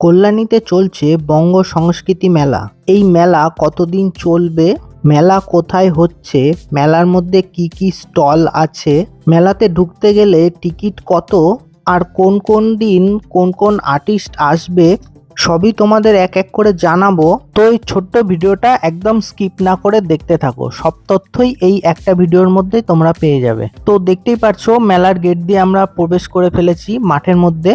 কল্যাণীতে চলছে বঙ্গ সংস্কৃতি মেলা। এই মেলা কতদিন চলবে? মেলা কোথায় হচ্ছে? মেলার মধ্যে কি কি স্টল আছে? মেলাতে ঢুকতে গেলে টিকিট কত? আর কোন কোন দিন কোন কোন আর্টিস্ট আসবে? সবই তোমাদের এক এক করে জানাব। তো এই ছোট্ট ভিডিওটা একদম স্কিপ না করে দেখতে থাকো। সব তথ্যই এই একটা ভিডিওর মধ্যেই তোমরা পেয়ে যাবে। তো দেখতেই পারছ, মেলার গেট দিয়ে আমরা প্রবেশ করে ফেলেছি মাঠের মধ্যে।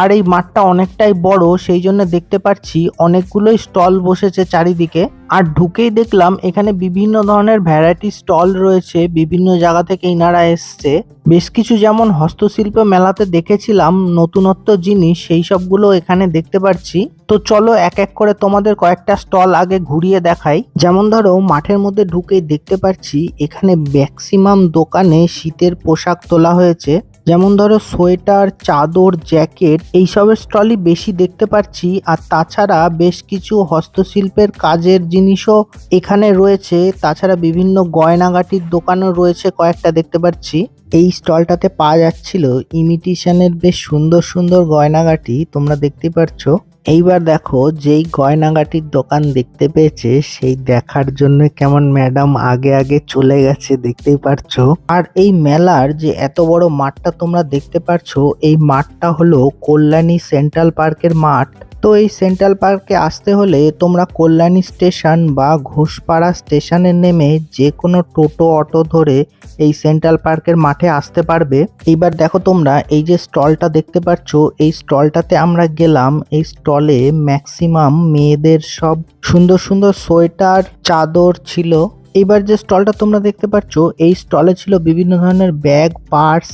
আর এই মাঠটা অনেকটাই বড়, সেই জন্য দেখতে পাচ্ছি অনেকগুলোই স্টল বসেছে চারিদিকে। আর ঢুকেই দেখলাম এখানে বিভিন্ন ধরনের ভ্যারাইটি স্টল রয়েছে, বিভিন্ন জায়গা থেকে ইনারা এসছে। বেশ কিছু যেমন হস্তশিল্প মেলাতে দেখেছিলাম, নতুনত্ব জিনিস, সেই সবগুলো এখানে দেখতে পাচ্ছি। তো চলো এক এক করে তোমাদের কয়েকটা স্টল আগে ঘুরিয়ে দেখাই। যেমন ধরো, মাঠের মধ্যে ঢুকেই দেখতে পাচ্ছি, এখানে ম্যাক্সিমাম দোকানে শীতের পোশাক তোলা হয়েছে। যেমন ধরো সোয়েটার, চাদর, জ্যাকেট, এইসবের স্টলই বেশি দেখতে পাচ্ছি। আর তাছাড়া বেশ কিছু হস্তশিল্পের কাজের জিনিসও এখানে রয়েছে। তাছাড়া বিভিন্ন গয়নাগাটির দোকানও রয়েছে কয়েকটা দেখতে পাচ্ছি। এই স্টলটাতে পাওয়া যাচ্ছিল ইমিটেশনের বেশ সুন্দর সুন্দর গয়নাগাটি, তোমরা দেখতে পাচ্ছ এইবার দেখো যেই গয়নাগাটির দোকান দেখতে পেয়েছে, সেই দেখার জন্য কেমন ম্যাডাম আগে আগে চলে গেছে দেখতেই পারছ। আর এই মেলার যে এত বড় মাঠটা তোমরা দেখতে পারছ, এই মাঠটা হলো কল্যাণী সেন্ট্রাল পার্কের মাঠ। তো এই সেন্ট্রাল পার্কে আসতে হলে তোমরা কল্যাণী স্টেশন বা ঘোষপাড়া স্টেশনে নেমে যে কোনো টোটো, অটো ধরে এই সেন্ট্রাল পার্কের মাঠে আসতে পারবে। এইবার দেখো তোমরা, এই যে স্টলটা দেখতে পাচ্ছ, এই স্টলটাতে আমরা গেলাম, এই স্টলে ম্যাক্সিমাম মেয়েদের সব সুন্দর সুন্দর সোয়েটার, চাদর ছিল। এইবার যে স্টলটা তোমরা দেখতে পাচ্ছ, এই স্টলে ছিল বিভিন্ন ধরনের ব্যাগ, পার্স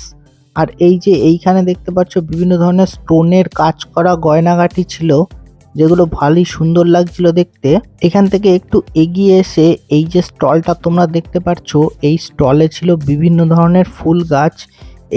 আর এই যে এইখানে দেখতে পাচ্ছ বিভিন্ন ধরনের স্টোনের কাজ করা গয়নাগাটি ছিল, যেগুলো ভালোই সুন্দর লাগছিল দেখতে। এখান থেকে একটু এগিয়ে এসে এই যে স্টলটা তোমরা দেখতে পাচ্ছ, এই স্টলে ছিল বিভিন্ন ধরনের ফুল গাছ।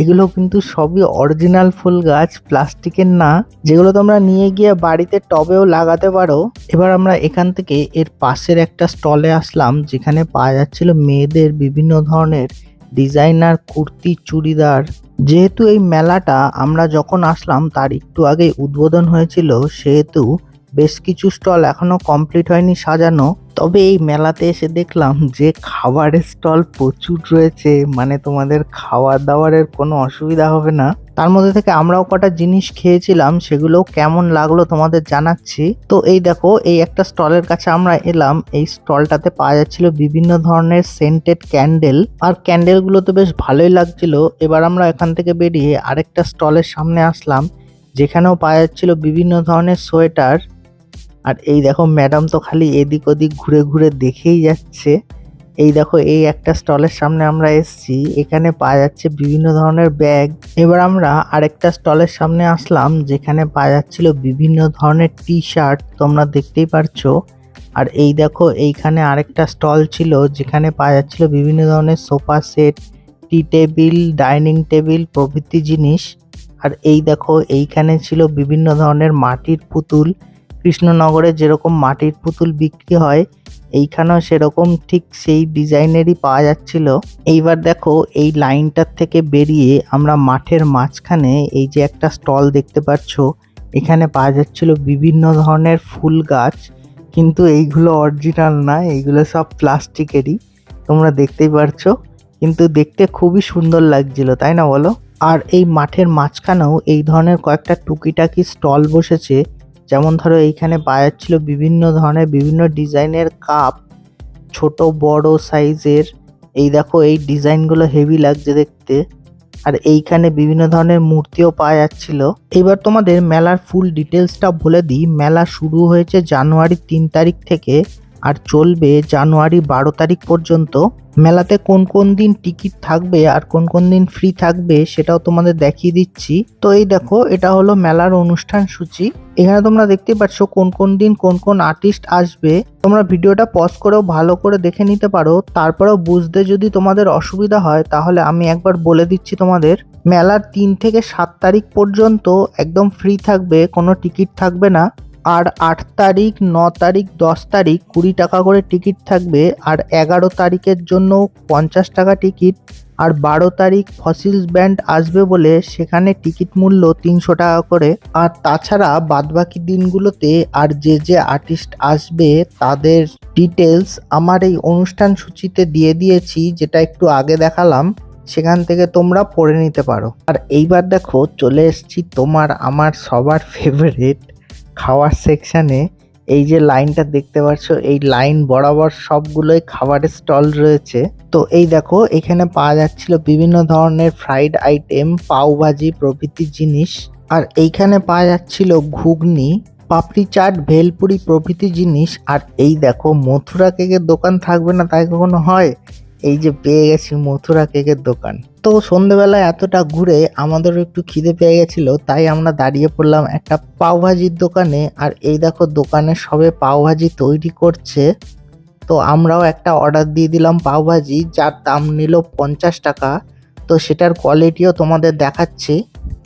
এগুলো কিন্তু সবই অরিজিনাল ফুল গাছ, প্লাস্টিকের না। যেগুলো তোমরা নিয়ে গিয়ে বাড়িতে টবেও লাগাতে পারো। এবার আমরা এখান থেকে এর পাশের একটা স্টলে আসলাম, যেখানে পাওয়া যাচ্ছিল মেয়েদের বিভিন্ন ধরনের ডিজাইনার, কুর্তি, চুড়িদার। যেহেতু এই মেলাটা আমরা যখন আসলাম, তার একটু আগে উদ্বোধন হয়েছিল, সেহেতু বেশ কিছু স্টল এখনও কমপ্লিট হয়নি সাজানো। তবে এই মেলাতে এসে দেখলাম যে খাবারের স্টল প্রচুর রয়েছে। মানে তোমাদের খাওয়ার দাওয়ারের কোনো অসুবিধা হবে না। তার মধ্যে থেকে আমরাও কটা জিনিস খেয়েছিলাম সেগুলো কেমন লাগল তোমাদের জানাচ্ছি। তো এই দেখো, এই একটা স্টলের কাছে আমরা এলাম, এই স্টলটাতে পাওয়া যাচ্ছিল বিভিন্ন ধরনের সেন্টেড ক্যান্ডেল আর ক্যান্ডেলগুলো তো বেশ ভালোই লাগছিল। এবার আমরা এখান থেকে বেরিয়ে আরেকটা স্টলের সামনে আসলাম, যেখানেও পাওয়া যাচ্ছিল বিভিন্ন ধরনের সোয়েটার। আর এই দেখো ম্যাডাম তো খালি এদিক ওদিক ঘুরে ঘুরে দেখেই যাচ্ছে। এই দেখো, এই একটা স্টলের সামনে আমরা এসছি। এখানে পাওয়া যাচ্ছে বিভিন্ন ধরনের ব্যাগ এবার আমরা আরেকটা স্টলের সামনে আসলাম, যেখানে পাওয়া যাচ্ছিল বিভিন্ন ধরনের টি শার্ট তোমরা দেখতেই পারছ। আর এই দেখো, এইখানে আরেকটা স্টল ছিল, যেখানে পাওয়া যাচ্ছিল বিভিন্ন ধরনের সোফা সেট টি টেবিল ডাইনিং টেবিল প্রভৃতি জিনিস। আর এই দেখো, এইখানে ছিল বিভিন্ন ধরনের মাটির পুতুল। কৃষ্ণনগরে যেরকম মাটির পুতুল বিক্রি হয় এইখানেও সেরকম ঠিক সেই ডিজাইনেরই পাওয়া যাচ্ছিল। এইবার দেখো এই লাইনটার থেকে বেরিয়ে আমরা মাঠের মাঝখানে এই যে একটা স্টল দেখতে পাচ্ছ, এখানে পাওয়া যাচ্ছিল বিভিন্ন ধরনের ফুল গাছ, কিন্তু এইগুলো অরিজিনাল না, এইগুলো সব প্লাস্টিকেরই, তোমরা দেখতেই পারছ। কিন্তু দেখতে খুবই সুন্দর লাগছিল, তাই না বলো? আর এই মাঠের মাঝখানেও এই ধরনের কয়েকটা টুকিটাকি স্টল বসেছে যেমন ধরো এইখানে পাওয়া ছিল বিভিন্ন ধরনের, বিভিন্ন ডিজাইনের কাপ, ছোট, বড় সাইজের। এই দেখো, এই ডিজাইনগুলো হেভি লাগছে দেখতে। আর এইখানে বিভিন্ন ধরনের মূর্তিও পাওয়া যাচ্ছিল। এবার তোমাদের মেলার ফুল ডিটেলসটা বলে দিই। মেলা শুরু হয়েছে জানুয়ারি তিন তারিখ থেকে। আর চলবে জানুয়ারি বারো তারিখ পর্যন্ত। মেলাতে কোন কোন দিন টিকিট থাকবে আর কোন কোন দিন ফ্রি থাকবে সেটাও তোমাদের দেখিয়ে দিচ্ছি। তো এই দেখো, এটা হলো মেলার অনুষ্ঠান সূচি। এখানে তোমরা দেখতে পাচ্ছ কোন কোন দিন কোন কোন আর্টিস্ট আসবে। তোমরা ভিডিওটা পজ করেও ভালো করে দেখে নিতে পারো। তারপরেও বুঝতে যদি তোমাদের অসুবিধা হয়, তাহলে আমি একবার বলে দিচ্ছি তোমাদের। মেলার তিন থেকে সাত তারিখ পর্যন্ত একদম ফ্রি থাকবে, কোনো টিকিট থাকবে না। আর আট তারিখ, ন তারিখ, দশ তারিখ কুড়ি টাকা করে টিকিট থাকবে আর এগারো তারিখের জন্য পঞ্চাশ টাকা টিকিট। আর বারো তারিখ ফসিলস ব্যান্ড আসবে বলে সেখানে টিকিট মূল্য তিনশো টাকা করে। আর তাছাড়া বাদবাকি দিনগুলোতে আর যে যে আর্টিস্ট আসবে তাদের ডিটেলস আমার এই অনুষ্ঠান সূচিতে দিয়ে দিয়েছি, যেটা একটু আগে দেখালাম। সেখান থেকে তোমরা পড়ে নিতে পারো। আর এইবার দেখো চলে এসেছি তোমার আমার সবার ফেভারিট খাওয়ার সেকশানে এই যে লাইনটা দেখতে পাচ্ছ, এই লাইন বরাবর সবগুলোই খাবারের স্টল রয়েছে। তো এই দেখো, এখানে পাওয়া যাচ্ছিল বিভিন্ন ধরনের ফ্রাইড আইটেম পাওভাজি প্রভৃতি জিনিস। আর এইখানে পাওয়া যাচ্ছিল ঘুগনি, পাপড়ি চাট, ভেলপুরি, প্রভৃতি জিনিস। আর এই দেখো, মথুরা কেকের দোকান থাকবে না তাই কখনো হয়? এই যে পেয়ে গেছি মথুরা কেকের দোকান। তো সন্ধেবেলায় এতটা ঘুরে আমাদেরও একটু খিদে পেয়ে গেছিল, তাই আমরা দাঁড়িয়ে পড়লাম একটা পাওভাজির দোকানে। আর এই দেখো দোকানে সবে পাওভাজি তৈরি করছে। তো আমরাও একটা অর্ডার দিয়ে দিলাম পাওভাজি যার দাম নিল পঞ্চাশ টাকা। তো সেটার কোয়ালিটিও তোমাদের দেখাচ্ছি।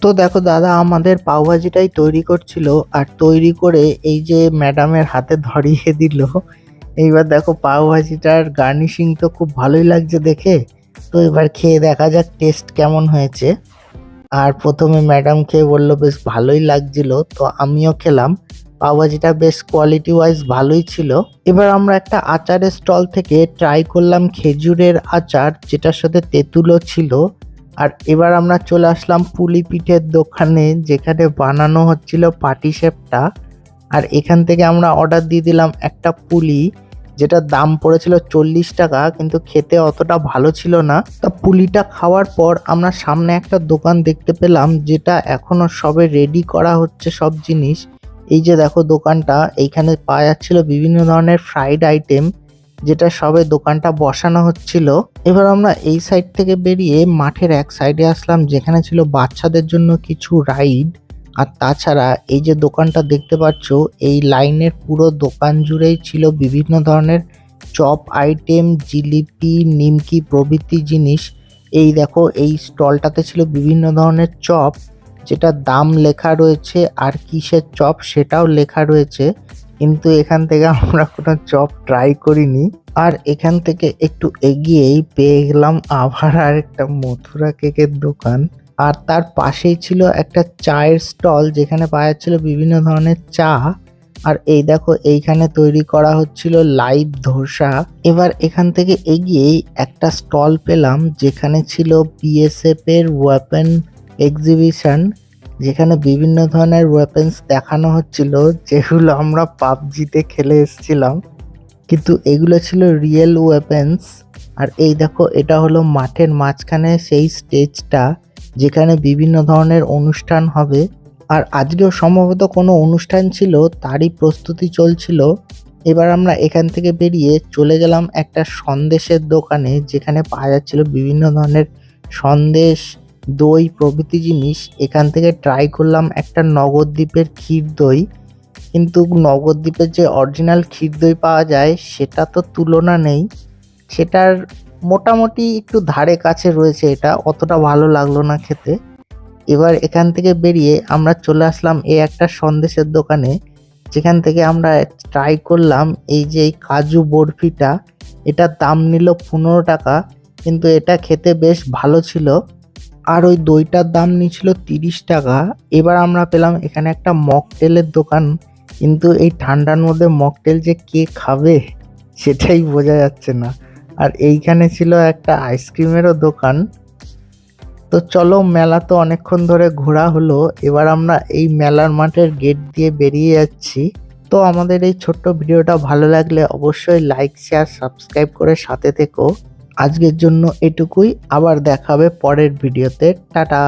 তো দেখো দাদা, আমাদের পাওভাজিটাই তৈরি করছিল, আর তৈরি করে এই যে ম্যাডামের হাতে ধরিয়ে দিল। এইবার দেখো পাও ভাজিটার গার্নিশিং তো খুব ভালোই লাগছে দেখে। তো এবার খেয়ে দেখা যাক টেস্ট কেমন হয়েছে। আর প্রথমে ম্যাডাম খেয়ে বলল, বেশ ভালোই লাগছিল। তো আমিও খেলাম। পাওভাজিটা বেশ কোয়ালিটি ওয়াইজ ভালোই ছিল। এবার আমরা একটা আচারের স্টল থেকে ট্রাই করলাম খেজুরের আচার, যেটার সাথে তেঁতুলও ছিল। আর এবার আমরা চলে আসলাম পুলি পিঠের দোকানে, যেখানে বানানো হচ্ছিল পাটিসেপটা আর এখান থেকে আমরা অর্ডার দিয়ে দিলাম একটা পুলি। যেটার দাম পড়েছিল চল্লিশ টাকা, কিন্তু খেতে অতটা ভালো ছিল না। তা পুলিটা খাওয়ার পর আমরা সামনে একটা দোকান দেখতে পেলাম, যেটা এখনও সবে রেডি করা হচ্ছে সব জিনিস। এই যে দেখো দোকানটা, এইখানে পাওয়া যাচ্ছিল বিভিন্ন ধরনের ফ্রাইড আইটেম যেটা সবে দোকানটা বসানো হচ্ছিল। এবার আমরা এই সাইড থেকে বেরিয়ে মাঠের এক সাইডে আসলাম, যেখানে ছিল বাচ্চাদের জন্য কিছু রাইড আর তাছাড়া এই যে দোকানটা দেখতে পাচ্ছ, এই লাইনের পুরো দোকান জুড়েই ছিল বিভিন্ন ধরনের চপ আইটেম, জিলিপি, নিমকি প্রভৃতি জিনিস। এই দেখো, এই স্টলটাতে ছিল বিভিন্ন ধরনের চপ, যেটা দাম লেখা রয়েছে আর কিসের চপ সেটাও লেখা রয়েছে। কিন্তু এখান থেকে আমরা কোনো চপ ট্রাই করিনি। আর এখান থেকে একটু এগিয়েই পেয়ে গেলাম আবার আর একটা মথুরা কেকের দোকান। আর তার পাশেই ছিল একটা চায়ের স্টল যেখানে পাওয়া যাচ্ছিল বিভিন্ন ধরনের চা। আর এই দেখো, এইখানে তৈরি করা হচ্ছিল লাইভ ধোসা। এবার এখান থেকে এগিয়েই একটা স্টল পেলাম যেখানে ছিল বিএসএফ এর ওয়েপেন এক্সিবিশন যেখানে বিভিন্ন ধরনের ওয়েপেন্স দেখানো হচ্ছিল, যেগুলো আমরা পাবজিতে খেলে এসেছিলাম। কিন্তু এগুলো ছিল রিয়েল ওয়েপেন্স আর এই দেখো, এটা হলো মাঠের মাঝখানে সেই স্টেজটা যেখানে বিভিন্ন ধরনের অনুষ্ঠান হবে। আর আজকেও সম্ভবত কোনো অনুষ্ঠান ছিল, তারই প্রস্তুতি চলছিল। এবার আমরা এখান থেকে বেরিয়ে চলে গেলাম একটা সন্দেশের দোকানে, যেখানে পাওয়া যাচ্ছিল বিভিন্ন ধরনের সন্দেশ, দই, প্রভৃতি জিনিস। এখান থেকে ট্রাই করলাম একটা নগরদ্বীপের ক্ষীর দই। কিন্তু নগরদ্বীপের যে অরিজিনাল ক্ষীর দই পাওয়া যায়, সেটা তো তুলনা নেই। সেটার মোটামুটি একটু ধারে কাছে রয়েছে এটা, অতটা ভালো লাগল না খেতে। এবার এখান থেকে বেরিয়ে আমরা চলে আসলাম এই একটা সন্দেশের দোকানে। যেখান থেকে আমরা ট্রাই করলাম এই যে এই কাজু বরফিটা, এটার দাম নিল পনেরো টাকা, কিন্তু এটা খেতে বেশ ভালো ছিল। আর ওই দইটার দাম নিয়েছিল তিরিশ টাকা। এবার আমরা পেলাম এখানে একটা মকটেলের দোকান, কিন্তু এই ঠান্ডার মধ্যে মকটেল যে কে খাবে, সেটাই বোঝা যাচ্ছে না। আর এইখানে ছিল একটা আইসক্রিমেরও দোকান। তো চলো, মেলা তো অনেকক্ষণ ধরে ঘোরা হলো। এবার আমরা এই মেলার মাঠের গেট দিয়ে বেরিয়ে যাচ্ছি। তো আমাদের এই ছোট্ট ভিডিওটা ভালো লাগলে অবশ্যই লাইক শেয়ার সাবস্ক্রাইব করে সাথে থেকো। আজকের জন্য এটুকুই। আবার দেখাবে পরের ভিডিওতে। টাটা!